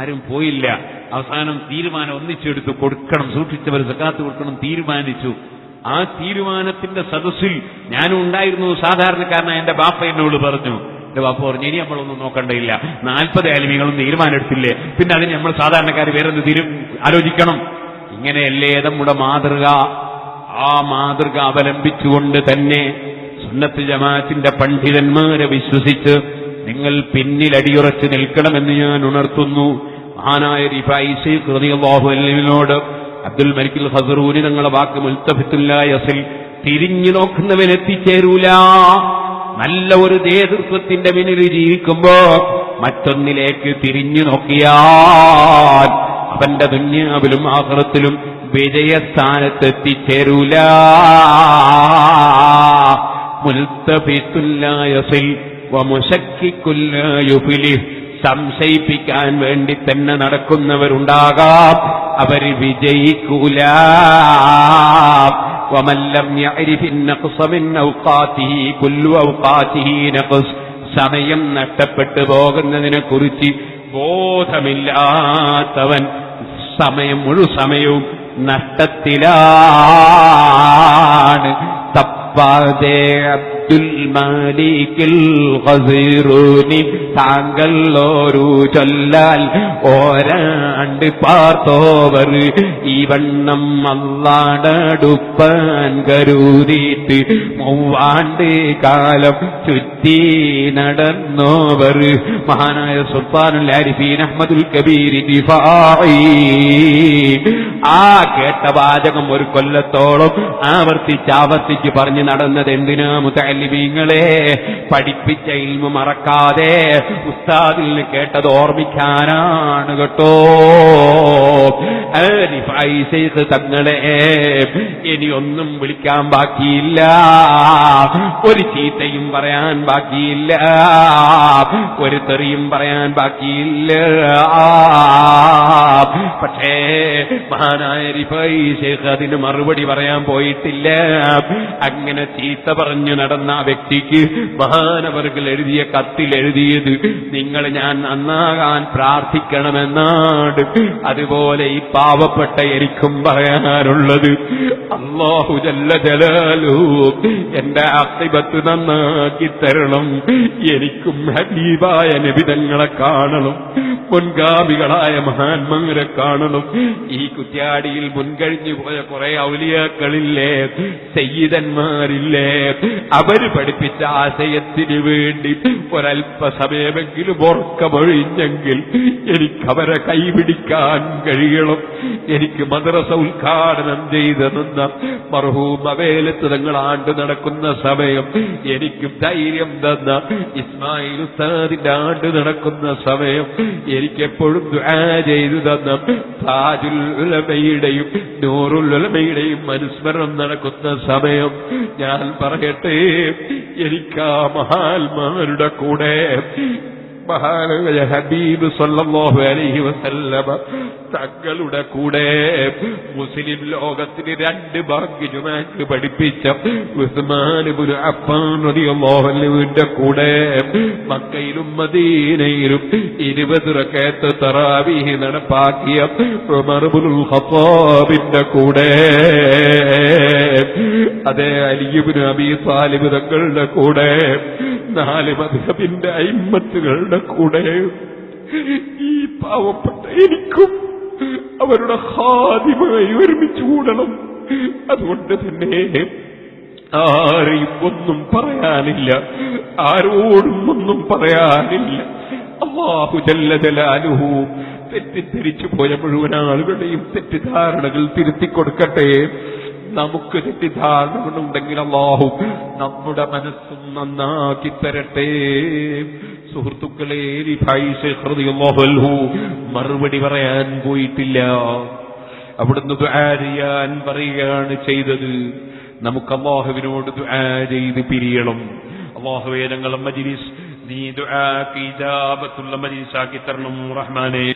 ആരും പോയില്ല. അവസാനം തീരുമാനം ഒന്നിച്ചെടുത്ത് കൊടുക്കണം. സൂക്ഷിച്ചവർ സക്കാത്ത് കൊടുക്കണം. തീരുമാനിച്ചു. ആ തീരുമാനത്തിന്റെ സദസ്സിൽ ഞാനും ഉണ്ടായിരുന്നു. സാധാരണക്കാരനായ എന്റെ ബാപ്പ എന്നോട് പറഞ്ഞു. എന്റെ ബാപ്പ പറഞ്ഞു ഇനി നമ്മളൊന്നും നോക്കണ്ടയില്ല. നാൽപ്പത് ആലിമികളും തീരുമാനം എടുത്തില്ലേ? പിന്നെ അതിന് നമ്മൾ സാധാരണക്കാർ വേറെന്ത് തീരു ആലോചിക്കണം. ഇങ്ങനെയല്ലേ നമ്മുടെ മാതൃക? ആ മാതൃക അവലംബിച്ചുകൊണ്ട് തന്നെ സുന്നത്ത് ജമാഅത്തിന്റെ പണ്ഡിതന്മാരെ വിശ്വസിച്ച് നിങ്ങൾ പിന്നിലടിയുറച്ച് നിൽക്കണമെന്ന് ഞാൻ ഉണർത്തുന്നു. മഹാനായ റിഫായി ശൈഖ് റളിയല്ലാഹു അൻഹുവിനോട് അബ്ദുൽ മലിക്കുൽ ഹസറൂനി തങ്ങളെ വാക്ക് മുൽത്തഫിത്തുല്ല യസിൽ തിരിഞ്ഞു നോക്കുന്നവൻ എത്തിച്ചേരൂല. നല്ല ഒരു നേതൃത്വത്തിന്റെ പിന്നിൽ ജീവിക്കുമ്പോ മറ്റൊന്നിലേക്ക് തിരിഞ്ഞു നോക്കിയാൽ അവന്റെ ദുന്യാവിലും ആഹ്റത്തിലും വിജയസ്ഥാനത്തെത്തിച്ചേരൂല. മുൽത്തഫിത്തുല്ലായസിൽ വമുശക്കിക്കുല്ലായുഫിലി സംശയിപ്പിക്കാൻ വേണ്ടി തന്നെ നടക്കുന്നവരുണ്ടാകാം. അവർ വിജയിക്കൂല. വമല്ലം സമയം നഷ്ടപ്പെട്ടു പോകുന്നതിനെ കുറിച്ച് ബോധമില്ലാത്തവൻ സമയം മുഴുവൻ സമയവും നഷ്ടത്തിലാണ്. തപ്പാതെ അബ്ദുൽ മാലിക്കിൽ ഹസീറൂനി താങ്കൾ ഒരു ചൊല്ലാൽ ഓരാണ്ട് പാർത്തോവർ. ഈ വണ്ണം അല്ലാടടുപ്പാൻ കരുതിയിട്ട് മൂവാണ്ട് കാലം ചുറ്റി നടന്നോവർ. മഹാനായ സുൽത്താനുൽ ആരിഫീൻ അഹമ്മദുൽ കബീരി ആ കേട്ട വാചകം ഒരു കൊല്ലത്തോളം ആവർത്തിച്ച് ആവർത്തിച്ച് പറഞ്ഞു നടന്നത് എന്തിനാ മുത്തല്ലിമീങ്ങളെ പഠിപ്പിച്ച ഇൽമ മറക്കാതെ ഉസ്താദിൽ കേട്ടത് ഓർമ്മിക്കാനാണ് കേട്ടോ. തങ്ങളെ ഇനി ഒന്നും വിളിക്കാൻ ബാക്കിയില്ല. ഒരു ചീത്തയും പറയാൻ ബാക്കിയില്ല. ഒരു തെറിയും പറയാൻ ബാക്കിയില്ല. പക്ഷേ മഹാനായ റിഫായി ശേഖ് അതിന് മറുപടി പറയാൻ പോയിട്ടില്ല. അങ്ങനെ ചീത്ത പറഞ്ഞു നടന്ന ആ വ്യക്തിക്ക് മഹാനവർകൾ എഴുതിയ കത്തിൽ എഴുതിയത് നിങ്ങൾ ഞാൻ നന്നാകാൻ പ്രാർത്ഥിക്കണമെന്നാണ്. അതുപോലെ ഈ പാവപ്പെട്ട എനിക്കും പറയാനുള്ളത്. അള്ളാഹു ജല്ല ജലാലു എന്റെ അത്തിബത്ത് നന്നാക്കി തരണം. എനിക്കും ഹബീബായ നിബിതങ്ങളെ കാണണം. മുൻഗാമികളായ മഹാന്മാരെ കാണണം. ഈ കുറ്റ്യാടിയിൽ മുൻകഴിഞ്ഞു പോയ കുറെ ഔലിയാക്കളില്ലേ? സയ്യിദന്മാരില്ലേ? അവർ പഠിപ്പിച്ച ആശയത്തിന് വേണ്ടി ഒരല്പസമയമെങ്കിലും ഉറക്കമൊഴിഞ്ഞെങ്കിൽ എനിക്കവരെ കൈപിടിക്കാൻ കഴിയണം. എനിക്ക് മദ്രസ ഉദ്ഘാടനം ചെയ്ത് നിന്ന മർഹൂം അവേലത്ത് തങ്ങൾ ആണ്ട് നടക്കുന്ന സമയം എനിക്കും ധൈര്യം തന്ന ഇസ്മായിൽ ഉസ്താദിന്റെ ആണ്ട് നടക്കുന്ന സമയം എനിക്കെപ്പോഴും ചെയ്തു തന്ന താജുൽ ഉലമയുടെയും അനുസ്മരണം നടക്കുന്ന സമയം ഞാൻ പറയട്ടെ എനിക്ക് ആ മഹാത്മാവരുടെ കൂടെ മഹാനായ ഹബീബ് സല്ലല്ലാഹു അലൈഹി വസല്ലമ തങ്ങളുടെ കൂടെ മുസ്ലിം ലോകത്തിന് രണ്ട് ഭാഗ്യജുമാക്ക് പഠിപ്പിച്ച ഉസ്മാൻ ഇബ്നു അഫ്ഫാൻ റളിയല്ലാഹു അൻഹുവിന്റെ കൂടെ മക്കയിലും മദീനയിലും ഇരുപത് റകഅത്ത് തറാവീഹ് നടപ്പാക്കിയ ഉമർ ഇബ്നുൽ ഖത്താബിന്റെ കൂടെ. അതേ അലി ഇബ്നു അബീ താലിബ് തങ്ങളുടെ കൂടെ നാല് മധുഹബിന്റെ അയിമത്തുകളുടെ കൂടെ ഈ പാവപ്പെട്ട എനിക്കും അവരുടെ ഹാദിമായി ഒരുമിച്ച് കൂടണം. അതുകൊണ്ട് തന്നെ ആരെയും ഒന്നും പറയാനില്ല. ആരോടും ഒന്നും പറയാനില്ല. അള്ളാഹു ജല്ല തെറ്റിദ്ധരിച്ചു പോയ മുഴുവൻ ആളുകളുടെയും തെറ്റിദ്ധാരണകൾ തിരുത്തി കൊടുക്കട്ടെ നമുക്ക് തെറ്റിദ്ധാരണകളുണ്ടെങ്കിൽ അള്ളാഹു നമ്മുടെ മനസ്സും നന്നാക്കി തരട്ടെ. സുഹൃത്തുക്കളെ മറുപടി പറയാൻ പോയിട്ടില്ല. അവിടുന്ന് ദുആ ചെയ്യാൻ പറയുകയാണ് ചെയ്തത്. നമുക്ക് അള്ളാഹുവിനോട് ദുആ ചെയ്ത് പിരിയണം. അള്ളാഹുവേ ഞങ്ങളെ നീ ദുആ ഇജാബത്തുള്ള മജിലിസാക്കി തരണം റഹ്മാനെ.